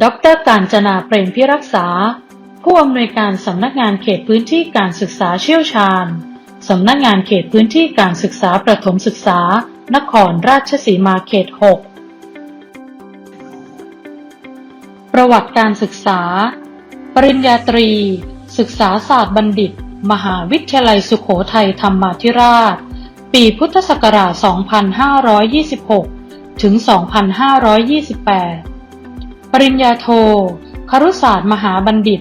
ดรการจนาเปรมพิรักษา ผู้อำนวยการสำนักงานเขตพื้นที่การศึกษาเชี่ยวชาญ สำนักงานเขตพื้นที่การศึกษาประถมศึกษา นครราชสีมาเขต 6 ประวัติการศึกษา ปริญญาตรี ศึกษาศาสตร์บัณฑิต มหาวิทยาลัยสุโขทัยธรรมาธิราช ปีพุทธศักราช 2526 ถึง 2528 ปริญญาโท ครุศาสตร์มหาบัณฑิต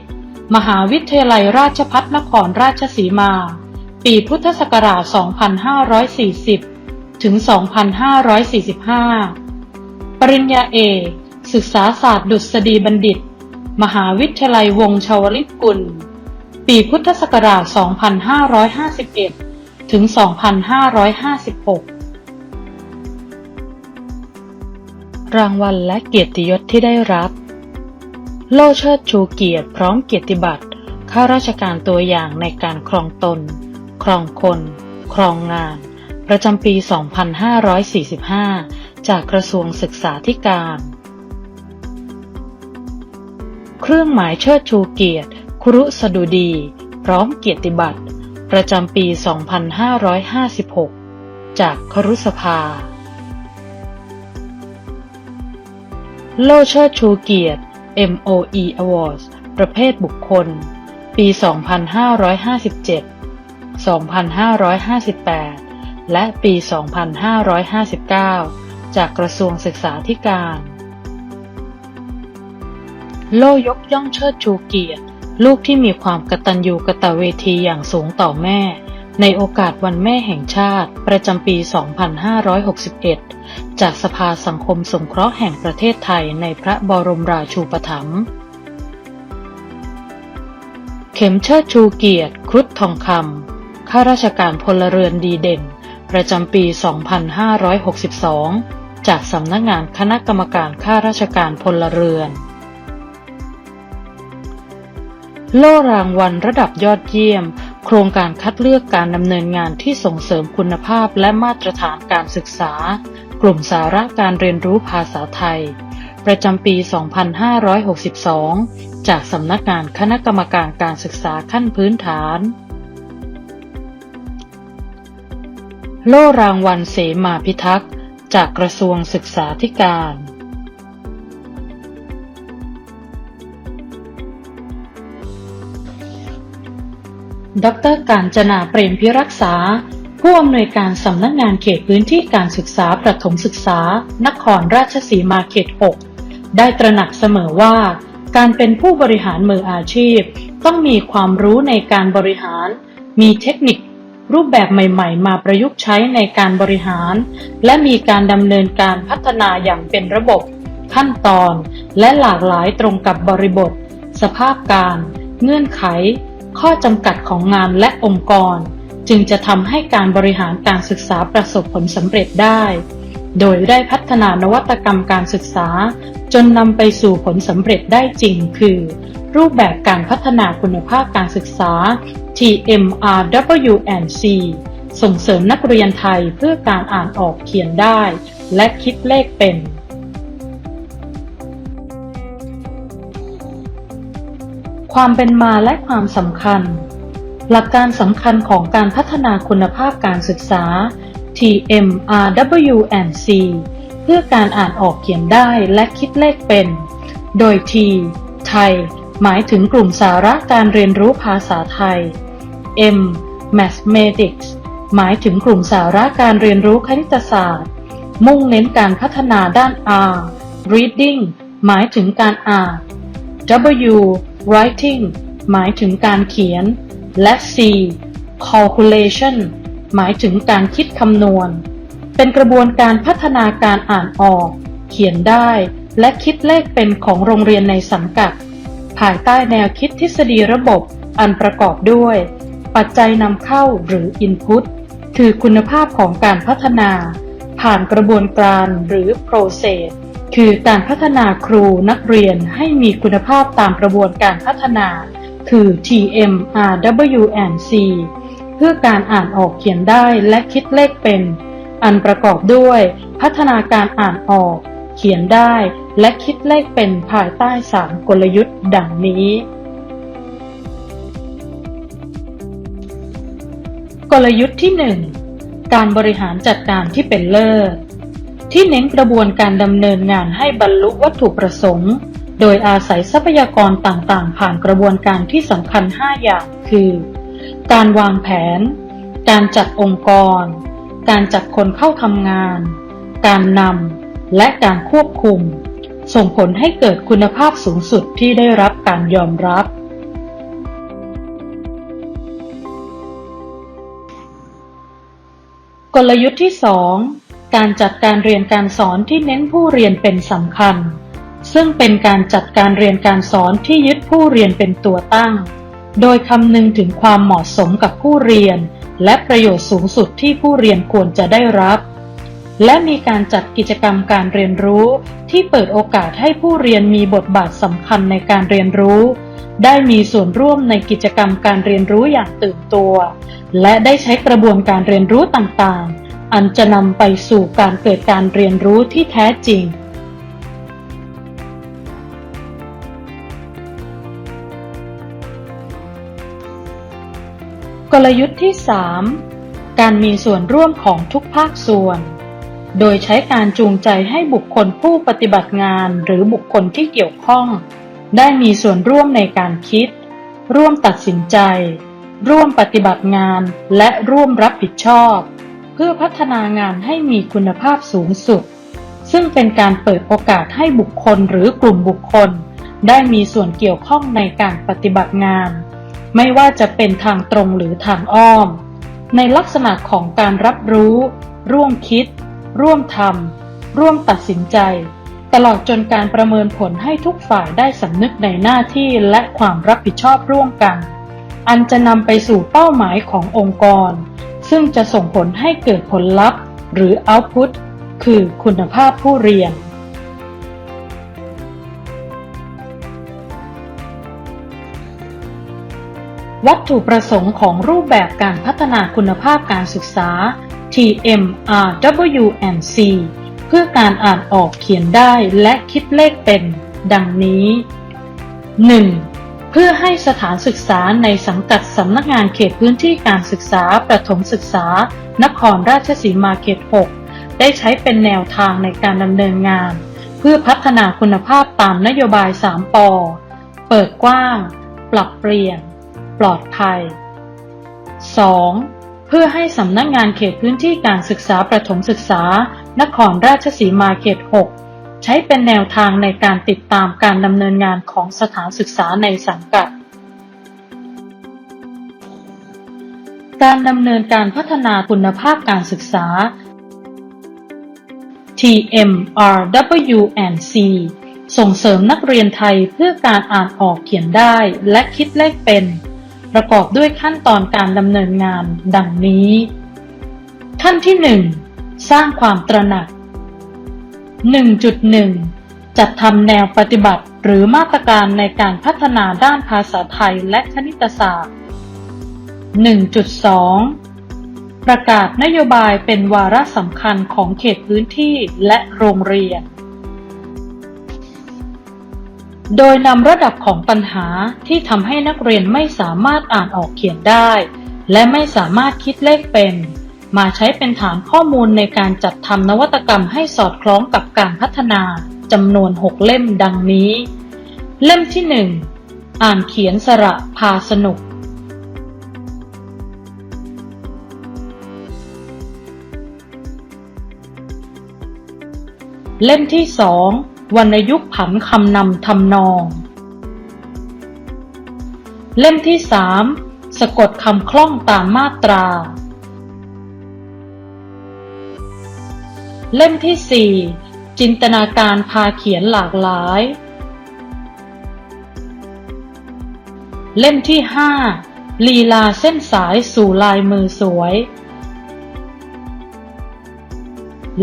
มหาวิทยาลัยราชภัฏนครราชสีมา ปีพุทธศักราช 2540 ถึง 2545 ปริญญาเอก ศึกษาศาสตร์ดุษฎีบัณฑิต มหาวิทยาลัยวงศ์ชวลิตกุล ปีพุทธศักราช 2551 ถึง 2556 รางวัลและเกียรติยศที่ได้รับ โล่เชิดชูเกียรติพร้อมเกียรติบัตรข้าราชการตัวอย่างในการครองตน ครองคน ครองงาน ประจำปี 2545 จากกระทรวงศึกษาธิการ เครื่องหมายเชิดชูเกียรติ ครุสดุดี พร้อมเกียรติบัตร ประจำปี 2556 จากครุสภา โล่เชิดชูเกียรติ MOE Awards ประเภทบุคคล ปี 2557 2558 และปี 2559 จากกระทรวงศึกษาธิการ โล่ยกย่องเชิดชูเกียรติ ลูกที่มีความกตัญญูกตเวทีอย่างสูงต่อแม่ ในโอกาสวันแม่แห่งชาติ ประจำปี 2561 จากสภาสังคมสงเคราะห์แห่งประเทศไทยในพระบรมราชูปถัมภ์เข็มเชิดชูเกียรติ ครุฑทองคำข้าราชการพลเรือนดีเด่น ประจำปี 2562 จากสำนักงานคณะกรรมการข้าราชการพลเรือน โล่รางวัลระดับยอดเยี่ยม โครงการคัดเลือกการดำเนินงานที่ส่งเสริมคุณภาพและมาตรฐานการศึกษา กลุ่มสาระการเรียนรู้ภาษาไทย ประจำปี 2562 จากสำนักงานคณะกรรมการการศึกษาขั้นพื้นฐาน โล่รางวัลเสมาพิทักษ์ จากกระทรวงศึกษาธิการ ดรการจนาเปรมพิรักษา ผู้อำนวยการสำนักงานเขตพื้นที่การศึกษาประถมศึกษา นครราชสีมาเขต 6 ได้ตระหนักเสมอว่า การเป็นผู้บริหารมืออาชีพ ต้องมีความรู้ในการบริหาร มีเทคนิค รูปแบบใหม่ ๆ มาประยุกต์ใช้ในการบริหาร และมีการดำเนินการพัฒนาอย่างเป็นระบบ ขั้นตอน และหลากหลายตรงกับบริบท สภาพการ เงื่อนไข ข้อจำกัดของงานและองค์กร จึงจะทำให้การบริหารการศึกษาประสบผลสำเร็จได้ โดยได้พัฒนานวัตกรรมการศึกษา จนนำไปสู่ผลสำเร็จได้จริงคือ รูปแบบการพัฒนาคุณภาพการศึกษา TMRWNC ส่งเสริมนักเรียนไทยเพื่อการอ่านออกเขียนได้ และคิดเลขเป็น ความเป็นมาและความสำคัญ หลักการสำคัญของการพัฒนาคุณภาพการศึกษา TMRWNC เพื่อการอ่านออกเขียนได้และคิดเลขเป็น โดย T ไทย หมายถึงกลุ่มสาระการเรียนรู้ภาษาไทย M Mathematics หมายถึงกลุ่มสาระการเรียนรู้คณิตศาสตร์ มุ่งเน้นการพัฒนาด้าน R Reading หมายถึงการอ่าน W writing หมายถึงการเขียน และ C calculation หมายถึงการคิดคำนวณ เป็นกระบวนการพัฒนาการอ่านออก เขียนได้ และคิดเลขเป็นของโรงเรียนในสังกัด ภายใต้แนวคิดทฤษฎีระบบอันประกอบด้วย ปัจจัยนำเข้าหรือ Input คือคุณภาพของการพัฒนา ผ่านกระบวนการหรือ Process คือการพัฒนาครูนักเรียนให้มีคุณภาพตามกระบวนการพัฒนา คือ TMRWNC เพื่อการอ่านออกเขียนได้และคิดเลขเป็น อันประกอบด้วย พัฒนาการอ่านออก เขียนได้ และคิดเลขเป็นภายใต้สามกลยุทธ์ดังนี้ กลยุทธ์ที่ 1 การบริหารจัดการที่เป็นเลิศ ที่เน้นกระบวนการดำเนินงานให้บรรลุวัตถุประสงค์ โดยอาศัยทรัพยากรต่างๆ ผ่านกระบวนการที่สำคัญ 5 อย่าง คือ การวางแผน การจัดองค์กร การจัดคนเข้าทำงาน การนำ และการควบคุม ส่งผลให้เกิดคุณภาพสูงสุดที่ได้รับการยอมรับ กลยุทธ์ที่ 2 การจัดการเรียนการสอนที่เน้นผู้เรียนเป็นสำคัญ ซึ่งเป็นการจัดการเรียนการสอนที่ยึดผู้เรียนเป็นตัวตั้ง โดยคำนึงถึงความเหมาะสมกับผู้เรียน และประโยชน์สูงสุดที่ผู้เรียนควรจะได้รับ และมีการจัดกิจกรรมการเรียนรู้ที่เปิดโอกาสให้ผู้เรียนมีบทบาทสำคัญในการเรียนรู้ ได้มีส่วนร่วมในกิจกรรมการเรียนรู้อย่างตื่นตัว และได้ใช้กระบวนการเรียนรู้ต่างๆ อันจะนำไปสู่การเกิดการเรียนรู้ที่แท้จริง กลยุทธ์ที่ 3 การมีส่วนร่วมของทุกภาคส่วน โดยใช้การจูงใจให้บุคคลผู้ปฏิบัติงานหรือบุคคลที่เกี่ยวข้อง ได้มีส่วนร่วมในการคิด ร่วมตัดสินใจ ร่วมปฏิบัติงานและร่วมรับผิดชอบ เพื่อพัฒนางานให้มีคุณภาพสูงสุด ซึ่งเป็นการเปิดโอกาสให้บุคคลหรือกลุ่มบุคคล ได้มีส่วนเกี่ยวข้องในการปฏิบัติงาน ไม่ว่าจะเป็นทางตรงหรือทางอ้อม ในลักษณะของการรับรู้ ร่วมคิด ร่วมทำร่วมตัดสินใจ ตลอดจนการประเมินผลให้ทุกฝ่ายได้สำนึกในหน้าที่และความรับผิดชอบร่วมกัน อันจะนำไปสู่เป้าหมายขององค์กร ซึ่งจะส่งผลให้เกิดผลลัพธ์ หรือ output คือคุณภาพผู้เรียน วัตถุประสงค์ของรูปแบบการพัฒนาคุณภาพการศึกษา TMRWNC เพื่อการอ่านออกเขียนได้และคิดเลขเป็น ดังนี้ 1. เพื่อให้สถานศึกษาในสังกัดสำนักงานเขตพื้นที่การศึกษาประถมศึกษา นครราชสีมาเขต 6 ได้ใช้เป็นแนวทางในการดำเนินงาน เพื่อพัฒนาคุณภาพตามนโยบาย 3ปเปิดกว้าง ปรับเปลี่ยน ปลอดภัย 2. เพื่อให้สำนักงานเขตพื้นที่การศึกษาประถมศึกษา นครราชสีมาเขต 6 ใช้เป็นแนวทางในการติดตามการดำเนินงานของสถานศึกษาในสังกัด การดำเนินการพัฒนาคุณภาพการศึกษา TMRWNC ส่งเสริมนักเรียนไทยเพื่อการอ่านออกเขียนได้และคิดเลขเป็น ประกอบด้วยขั้นตอนการดำเนินงานดังนี้ ขั้นที่ 1 สร้างความตระหนัก 1.1 จัดทำแนวปฏิบัติหรือมาตรการในการพัฒนาด้านภาษาไทยและคณิตศาสตร์ 1.2 ประกาศนโยบายเป็นวาระสำคัญของเขตพื้นที่และโรงเรียน โดยนำระดับของปัญหาที่ทำให้นักเรียนไม่สามารถอ่านออกเขียนได้ และไม่สามารถคิดเลขเป็น มาใช้เป็นฐานข้อมูลในการจัดทำนวัตกรรมให้สอดคล้องกับการพัฒนาจำนวน 6 เล่มดังนี้ เล่มที่ 1 อ่านเขียนสระพาสนุก เล่มที่สองวรรณยุกต์ผันคำนำทำนอง เล่มที่สามสะกดคำคล่องตามมาตรา เล่มที่สี่จินตนาการพาเขียนหลากหลาย เล่มที่ห้าลีลาเส้นสายสู่ลายมือสวย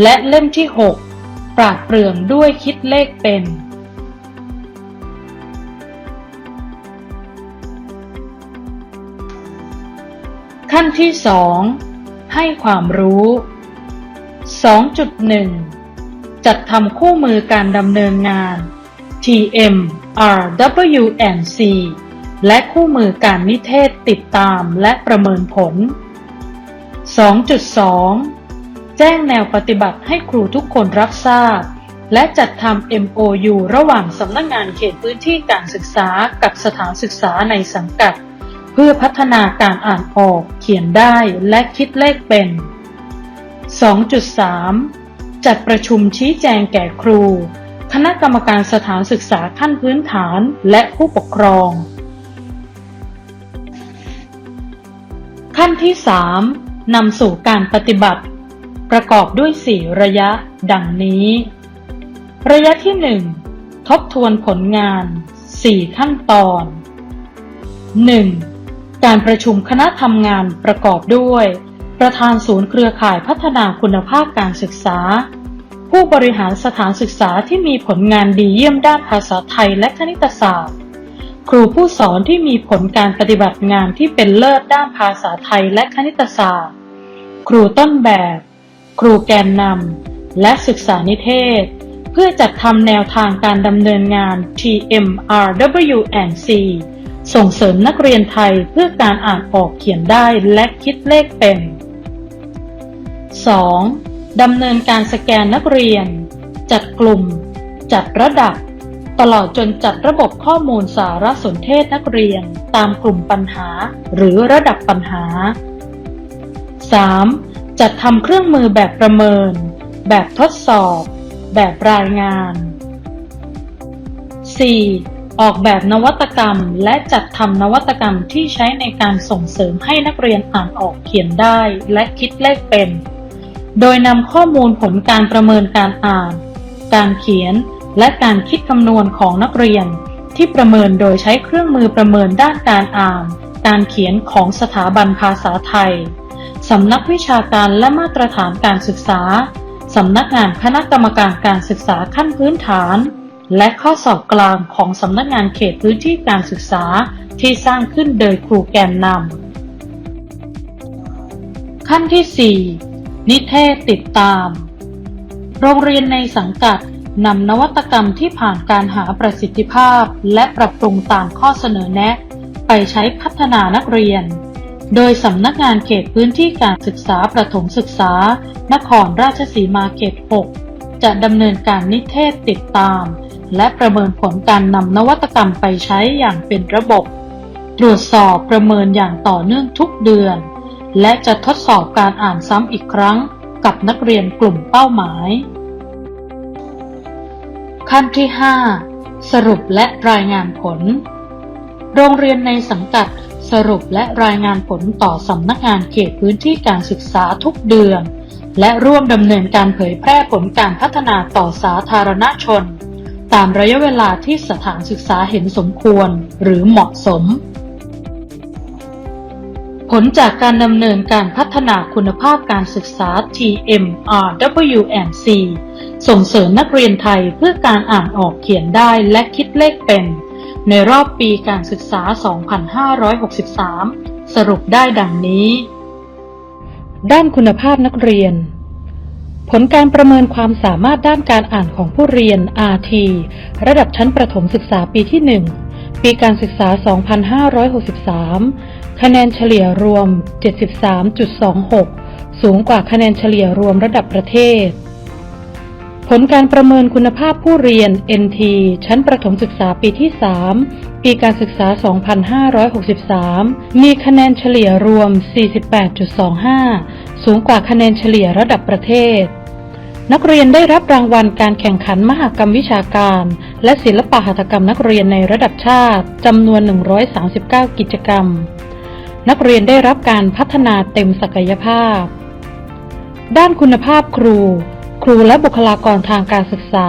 และเล่มที่หกปราดเปรื่องด้วยคิดเลขเป็น ขั้นที่สองให้ความรู้ 2.1 จัดทำคู่มือการดำเนินงาน TM RWNC และคู่มือการนิเทศติดตามและประเมินผล 2.2 แจ้งแนวปฏิบัติให้ครูทุกคนรับทราบ และจัดทำ MOU ระหว่างสำนักงานเขตพื้นที่การศึกษากับสถานศึกษาในสังกัด เพื่อพัฒนาการอ่านออก เขียนได้และคิดเลขเป็น 2.3 จัดประชุมชี้แจงแก่ครู คณะกรรมการสถานศึกษาขั้นพื้นฐานและผู้ปกครอง ขั้นที่ 3 นำสู่การปฏิบัติ ประกอบด้วย 4 ระยะ ดังนี้ ระยะที่ 1 ทบทวนผลงาน 4 ขั้นตอน 1. การประชุมคณะทำงานประกอบด้วย ประธานศูนย์เครือข่ายพัฒนาคุณภาพการศึกษา ผู้บริหารสถานศึกษาที่มีผลงานดีเยี่ยมด้านภาษาไทยและคณิตศาสตร์ ครูผู้สอนที่มีผลการปฏิบัติงานที่เป็นเลิศด้านภาษาไทยและคณิตศาสตร์ ครูต้นแบบ ครูแกนนำและศึกษานิเทศ เพื่อจัดทำแนวทางการดำเนินงาน TMRWNC ส่งเสริมนักเรียนไทยเพื่อการอ่านออกเขียนได้และคิดเลขเป็น 2. ดำเนินการสแกนนักเรียน จัดกลุ่ม จัดระดับ ตลอดจนจัดระบบข้อมูลสารสนเทศนักเรียนตามกลุ่มปัญหาหรือระดับปัญหา 3. จัดทำเครื่องมือแบบประเมิน แบบทดสอบ แบบรายงาน 4. ออกแบบนวัตกรรมและจัดทำนวัตกรรมที่ใช้ในการส่งเสริมให้นักเรียนอ่านออกเขียนได้และคิดเลขเป็น โดยนำข้อมูลผลการประเมินการอ่าน การเขียน และการคิดคำนวณของนักเรียน ที่ประเมินโดยใช้เครื่องมือประเมินด้านการอ่าน การเขียนของสถาบันภาษาไทย สำนักวิชาการและมาตรฐานการศึกษา สำนักงานคณะกรรมการการศึกษาขั้นพื้นฐาน และข้อสอบกลางของสำนักงานเขตพื้นที่การศึกษาที่สร้างขึ้นโดยครูแกนนำขั้นที่ 4 นิเทศติดตาม โรงเรียนในสังกัดนำนวัตกรรมที่ผ่านการหาประสิทธิภาพ และปรับปรุงตามข้อเสนอแนะ ไปใช้พัฒนานักเรียน โดยสำนักงานเขตพื้นที่การศึกษาประถมศึกษา นครราชสีมาเขต 6 จะดำเนินการนิเทศติดตาม และประเมินผลการนำนวัตกรรมไปใช้อย่างเป็นระบบ ตรวจสอบประเมินอย่างต่อเนื่องทุกเดือน และจะทดสอบการอ่านซ้ำอีกครั้งกับนักเรียนกลุ่มเป้าหมาย ขั้นที่ 5 สรุปและรายงานผล โรงเรียนในสังกัดสรุปและรายงานผลต่อสำนักงานเขตพื้นที่การศึกษาทุกเดือน และร่วมดำเนินการเผยแพร่ผลการพัฒนาต่อสาธารณชน ตามระยะเวลาที่สถานศึกษาเห็นสมควรหรือเหมาะสม ผลจากการดำเนินการพัฒนาคุณภาพการศึกษา TMRWNC ส่งเสริมนักเรียนไทยเพื่อการอ่านออกเขียนได้และคิดเลขเป็น ในรอบปีการศึกษา 2563 สรุปได้ดังนี้ ด้านคุณภาพนักเรียน ผลการประเมินความสามารถด้านการอ่านของผู้เรียน RT ระดับชั้นประถมศึกษาปีที่ 1 ปีการศึกษา 2563 คะแนนเฉลี่ยรวม 73.26 สูงกว่าคะแนนเฉลี่ยรวมระดับประเทศ ผลการประเมินคุณภาพผู้เรียน NT ชั้นประถมศึกษาปีที่ 3 ปีการศึกษา 2563 มีคะแนนเฉลี่ยรวม 48.25 สูงกว่าคะแนนเฉลี่ยระดับประเทศ นักเรียนได้รับรางวัลการแข่งขันมหกรรมวิชาการ และศิลปหัตถกรรมนักเรียนในระดับชาติจำนวน 139 กิจกรรม นักเรียนได้รับการพัฒนาเต็มศักยภาพ ด้านคุณภาพครู ครูและบุคลากรทางการศึกษา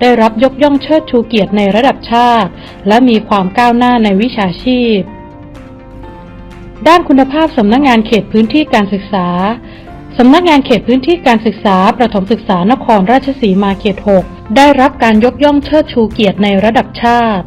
ได้รับยกย่องเชิดชูเกียรติในระดับชาติ และมีความก้าวหน้าในวิชาชีพ ด้านคุณภาพสำนักงงานเขตพื้นที่การศึกษาสำนักงานเขตพื้นที่การศึกษา ประถมศึกษานครราชสีมาเขต 6 ได้รับการยกย่องเชิดชูเกียรติในระดับชาติ